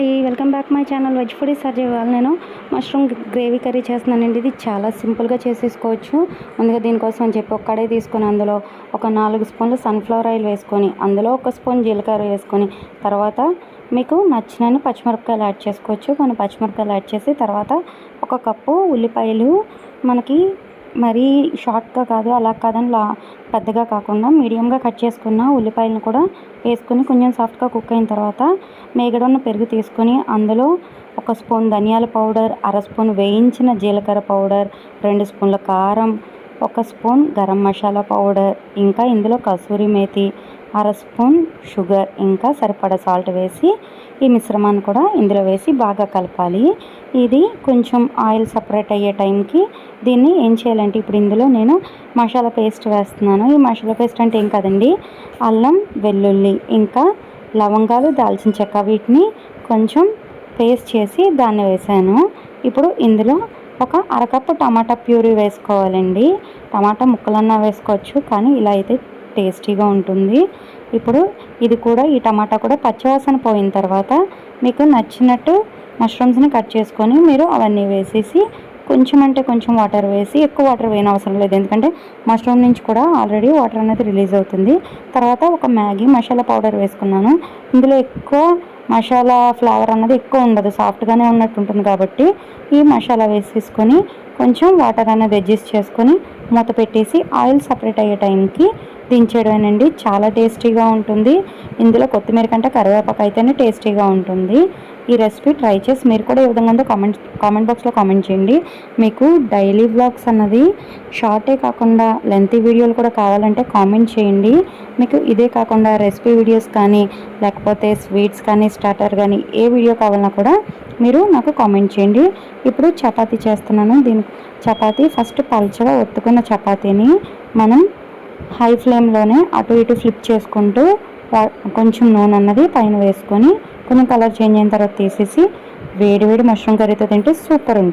Welcome back my channel veg food sir చేయాలి నేను mushroom gravy curry చేస్తున్నానండి. ఇది చాలా సింపుల్గా చేసేసుకోవచ్చు. ముందుగా దీనికోసం అని చెప్పి ఒక్కడే తీసుకొని అందులో ఒక నాలుగు స్పూన్లు సన్ఫ్లవర్ ఆయిల్ వేసుకొని అందులో ఒక స్పూన్ జీలకర్ర వేసుకొని తర్వాత మీకు నచ్చినన్ని పచ్చిమిరపకాయలు యాడ్ చేసుకోవచ్చు. కొన్ని పచ్చిమిరపకాయలు యాడ్ చేసి తర్వాత ఒక కప్పు ఉల్లిపాయలు మనకి మరీ షార్ట్గా కాదు అలా కాదని లా పెద్దగా కాకుండా మీడియంగా కట్ చేసుకున్న ఉల్లిపాయలను కూడా వేసుకొని కొంచెం సాఫ్ట్గా కుక్ అయిన తర్వాత మేగడున్న పెరుగు తీసుకొని అందులో ఒక స్పూన్ ధనియాల పౌడర్ అర స్పూన్ వేయించిన జీలకర్ర పౌడర్ రెండు స్పూన్ల కారం ఒక స్పూన్ గరం మసాలా పౌడర్ ఇంకా ఇందులో కసూరి మేతి అర స్పూన్ షుగర్ ఇంకా సరిపడా సాల్ట్ వేసి ఈ మిశ్రమాన్ని కూడా ఇందులో వేసి బాగా కలపాలి. ఇది కొంచెం ఆయిల్ సపరేట్ అయ్యే టైంకి దీన్ని ఏం చేయాలంటే ఇప్పుడు ఇందులో నేను మసాలా పేస్ట్ వేస్తున్నాను. ఈ మసాలా పేస్ట్ అంటే ఏం కదండి? అల్లం వెల్లుల్లి ఇంకా లవంగాలు దాల్చిన చెక్క వీటిని కొంచెం పేస్ట్ చేసి దాన్ని వేసాను. ఇప్పుడు ఇందులో ఒక అరకప్పు టమాటా ప్యూరీ వేసుకోవాలండి. టమాటా ముక్కలన్నా వేసుకోవచ్చు కానీ ఇలా అయితే టేస్టీగా ఉంటుంది. ఇప్పుడు ఇది కూడా ఈ టమాటా కూడా పచ్చివాసన పోయిన తర్వాత మీకు నచ్చినట్టు మష్రూమ్స్ని కట్ చేసుకొని మీరు అవన్నీ వేసేసి కొంచెం అంటే కొంచెం వాటర్ వేసి ఎక్కువ వాటర్ వేయని అవసరం లేదు. ఎందుకంటే మష్రూమ్ నుంచి కూడా ఆల్రెడీ వాటర్ అనేది రిలీజ్ అవుతుంది. తర్వాత ఒక మ్యాగీ మసాలా పౌడర్ వేసుకున్నాను. ఇందులో ఎక్కువ మసాలా ఫ్లేవర్ అన్నది ఎక్కువ ఉండదు. సాఫ్ట్గానే ఉన్నట్టు ఉంటుంది కాబట్టి ఈ మసాలా వేసేసుకొని కొంచెం వాటర్ అనేది అడ్జస్ట్ చేసుకొని మూత పెట్టేసి ఆయిల్ సపరేట్ అయ్యే టైంకి దించేయడమేనండి. చాలా టేస్టీగా ఉంటుంది. ఇందులో కొత్తిమీర కంటే కరివేపాకు అయితేనే టేస్టీగా ఉంటుంది. ఈ రెసిపీ ట్రై చేసి మీరు కూడా ఏ విధంగా ఉందో కామెంట్ కామెంట్ బాక్స్లో కామెంట్ చేయండి. మీకు డైలీ బ్లాగ్స్ అన్నది షార్టే కాకుండా లెంతీ వీడియోలు కూడా కావాలంటే కామెంట్ చేయండి. మీకు ఇదే కాకుండా రెసిపీ వీడియోస్ కానీ లేకపోతే స్వీట్స్ కానీ స్టార్టర్ కానీ ఏ వీడియో కావాలన్నా కూడా మీరు నాకు కామెంట్ చేయండి. ఇప్పుడు చపాతీ చేస్తున్నాను. దీని చపాతీ ఫస్ట్ పల్చగా ఒత్తుకున్న చపాతీని మనం హై ఫ్లేమ్లోనే అటు ఇటు ఫ్లిప్ చేసుకుంటూ కొంచెం నూనె అన్నది పైన వేసుకొని కొంచెం కలర్ చేంజ్ అయిన తర్వాత తీసేసి వేడి వేడి మష్రూమ్ కర్రీతో తింటే సూపర్ ఉంటుంది.